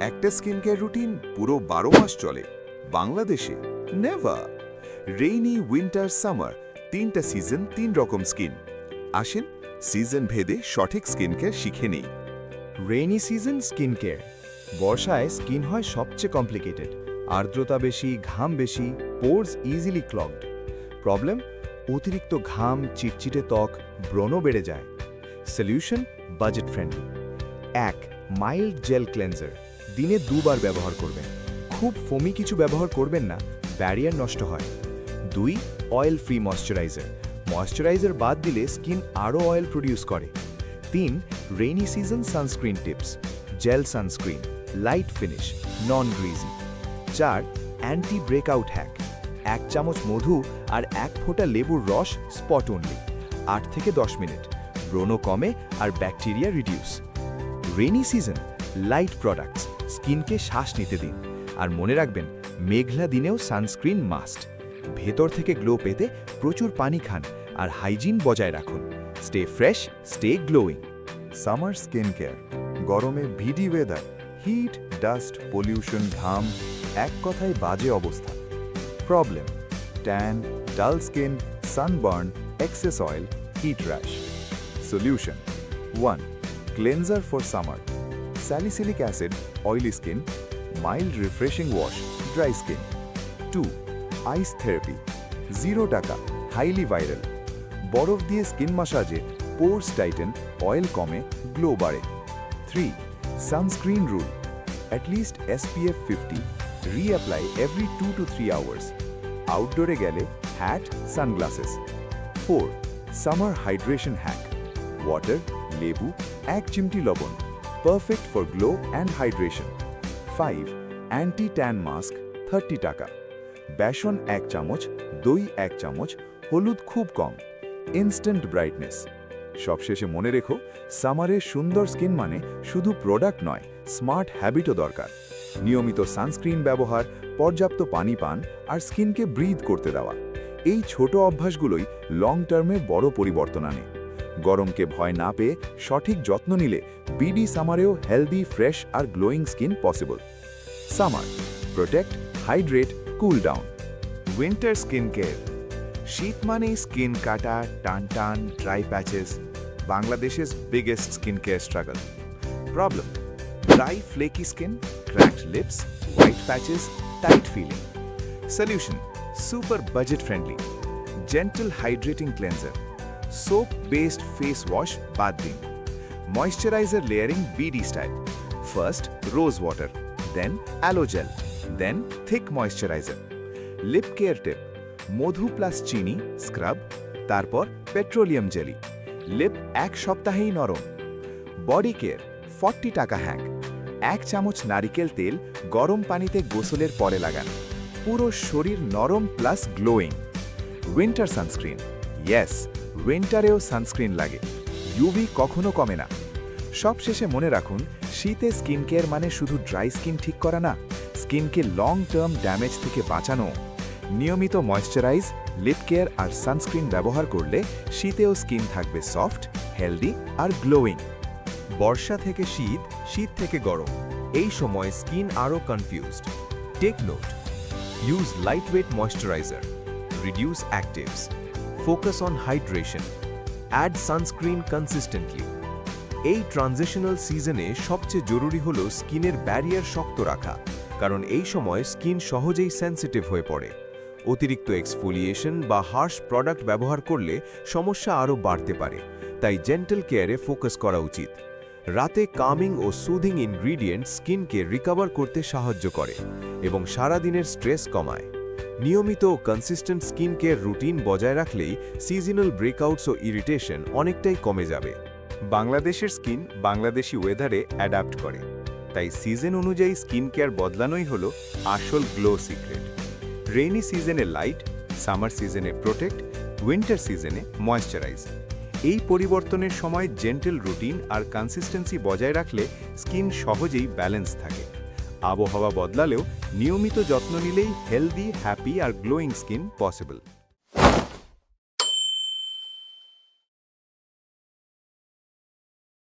একটা skin care routine পুরো বারো মাস চলে। বাংলাদেশে নেভার। রেইনি উইন্টার সামার, তিনটা সিজন, তিন রকম স্কিন। আসেন, সিজন ভেদে সঠিক স্কিন কেয়ার শিখে নেই। রেইনি সিজন স্কিন কেয়ার বর্ষায় স্কিন হয় সবচেয়ে কমপ্লিকেটেড। আর্দ্রতা বেশি, ঘাম বেশি, পোর্স ইজিলি ক্লগড। প্রবলেম? অতিরিক্ত ঘাম, চিটচিটে ত্বক ব্রণ বেড়ে যায়। সলিউশন? Budget friendly. এক, মাইল্ড জেল ক্লেন্সার দিনে দুবার ব্যবহার করবেন। খুব ফোমি কিছু ব্যবহার করবেন না, ব্যারিয়ার নষ্ট হয়। দুই অয়েল ফ্রি ময়শ্চারাইজার ময়শ্চারাইজার বাদ দিলে স্কিন আরও অয়েল প্রডিউস করে। তিন rainy season sunscreen tips gel sunscreen light finish non greasy চার অ্যান্টি ব্রেকআউট হ্যাক এক চামচ মধু আর এক ফোঁটা লেবুর রস স্পট অনলি আট থেকে দশ মিনিট। ব্রণ কমে আর bacteria reduce rainy season light products স্কিনকে শ্বাস নিতে দিন। আর মনে রাখবেন, মেঘলা দিনেও সানস্ক্রিন মাস্ট। ভেতর থেকে গ্লো পেতে প্রচুর পানি খান আর হাইজিন বজায় রাখুন। Stay fresh, stay glowing. Summer skin care. গরমে ভিডি ওয়েদার, হিট, ডাস্ট, পলিউশন, ঘাম, এক কথায় বাজে অবস্থা। Problem, tan, dull skin, sunburn, excess oil, heat rash. Solution, one cleanser for summer. salicylic acid oily skin mild refreshing wash dry skin two ice therapy zero টাকা highly viral বরফ দিয়ে skin মাসাজে পোর্স Titan oil কমে glow বাড়ে three sunscreen rule at least SPF fifty reapply every two to three hours আউটডোরে গেলে hat sunglasses four summer hydration hack water লেবু এক চিমটি লবণ Perfect for glow and hydration five anti tan mask thirty টাকা বেসন এক চামচ, দই এক চামচ, হলুদ খুব কম। ইনস্ট্যান্ট ব্রাইটনেস সবশেষে মনে রেখো সামারের সুন্দর স্কিন মানে শুধু প্রোডাক্ট নয় স্মার্ট হ্যাবিটও দরকার। নিয়মিত সানস্ক্রিন ব্যবহার, পর্যাপ্ত পানি পান আর স্কিনকে ব্রিথ করতে দেওয়া। এই ছোট অভ্যাসগুলোই লং টার্মে বড় পরিবর্তন আনে। গরমকে ভয় না পেয়ে সঠিক যত্ন নিলে বিডি সামারেও হেলদি ফ্রেশ আর glowing skin possible summer protect hydrate cool down winter skin care শীত মানেই স্কিন কাটা টান টান ড্রাই প্যাচেস বাংলাদেশের biggest skin care struggle problem dry flaky skin cracked lips, white patches, tight feeling. Solution Super budget friendly. Gentle hydrating cleanser. Soap based face wash বাদ দিন moisturiser layering B D style first rose water then aloe gel then thick moisturiser lip care tip মধু plus চিনি scrub তারপর petroleum jelly lip এক সপ্তাহেই নরম। Body care forty টাকা hack এক চামচ নারিকেল তেল গরম পানিতে গোসলের পরে লাগান। পুরো শরীর নরম plus glowing winter sunscreen yes উইন্টারেও sunscreen লাগে। ইউভি কখনো কমে না। সবশেষে মনে রাখুন, শীতে স্কিন কেয়ার মানে শুধু ড্রাই স্কিন ঠিক করা না স্কিনকে লং টার্ম ড্যামেজ থেকে বাঁচানো। নিয়মিত ময়শ্চারাইজ লিপ কেয়ার আর সানস্ক্রিন ব্যবহার করলে শীতেও স্কিন থাকবে সফট হেলদি আর গ্লোয়িং বর্ষা থেকে শীত শীত থেকে গরম। এই সময় স্কিন আরও confused take note use lightweight moisturiser reduce actives focus on hydration add sunscreen consistently এই ট্রানজিশনাল সিজনে সবচেয়ে জরুরি হল স্কিনের ব্যারিয়ার শক্ত রাখা, কারণ এই সময় স্কিন সহজেই সেন্সিটিভ হয়ে পড়ে। অতিরিক্ত এক্সফোলিয়েশন বা হার্শ প্রোডাক্ট ব্যবহার করলে সমস্যা আরও বাড়তে পারে, তাই জেন্টাল কেয়ারে ফোকাস করা উচিত। রাতে কামিং ও সুদিং ইনগ্রিডিয়েন্ট স্কিনকে রিকভার করতে সাহায্য করে এবং সারাদিনের স্ট্রেস কমায়। নিয়মিত ও কনসিস্টেন্ট স্কিন কেয়ার রুটিন বজায় রাখলেই সিজনাল ব্রেকআউটস ও ইরিটেশন অনেকটাই কমে যাবে। বাংলাদেশের স্কিন বাংলাদেশি ওয়েদারে অ্যাডাপ্ট করে। তাই সিজন অনুযায়ী স্কিন কেয়ার বদলানোই হলো আসল গ্লো সিক্রেট রেইনি সিজনে লাইট সামার সিজনে প্রোটেক্ট উইন্টার সিজনে ময়শ্চারাইজ এই পরিবর্তনের সময় জেন্টেল রুটিন আর কনসিস্টেন্সি বজায় রাখলে স্কিন সহজেই ব্যালেন্স থাকে। আবহাওয়া বদলালেও নিয়মিত যত্ন নিলেই হেলদি হ্যাপি আর গ্লোয়িং স্কিন পসিবল